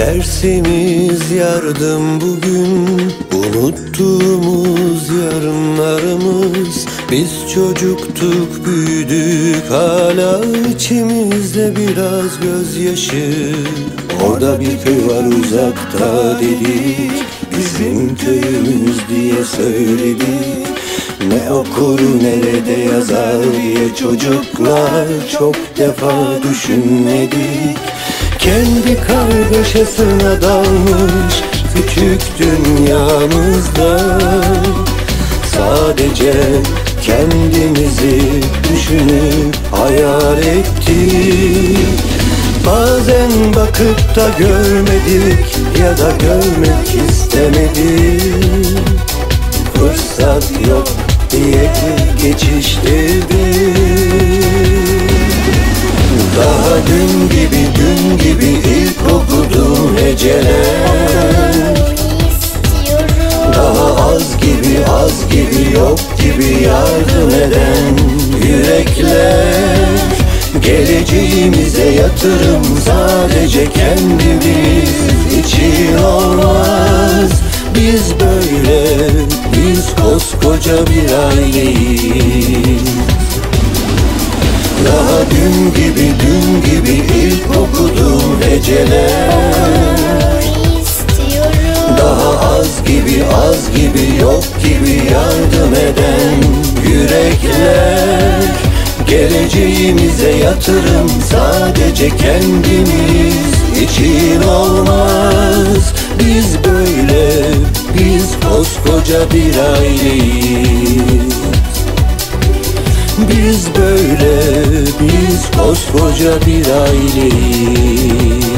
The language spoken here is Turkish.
Sesimiz yardım bugün Unuttuğumuz yarınlarımız. Biz çocuktuk büyüdük Hala içimizde biraz gözyaşı. Orada bir köy var uzakta dedik. Bizim köyümüz diye söyledik. Ne okur nerede yazar diye çocuklar Çok defa düşünmedik kargaşasına dalmış küçük dünyamızda. Sadece kendimizi düşünüp hayal ettik. Bazen bakıp da görmedik ya da görmek istemedik. Fırsat yok diye geçiştirdik Daha dün gibi dün gibi ilk heceler Daha az gibi az gibi yok gibi yardım eden yürekler. Geleceğimize yatırım sadece kendimiz için olmaz. Biz böyle, biz koskoca bir aileyiz daha dün gibi dün gibi ilk okuduğum heceler. Daha az gibi az gibi yok gibi yardım eden yürekler. Geleceğimize yatırım sadece kendimiz için olmaz. Biz böyle, biz koskoca bir aileyiz biz böyle, biz koskoca bir aileyiz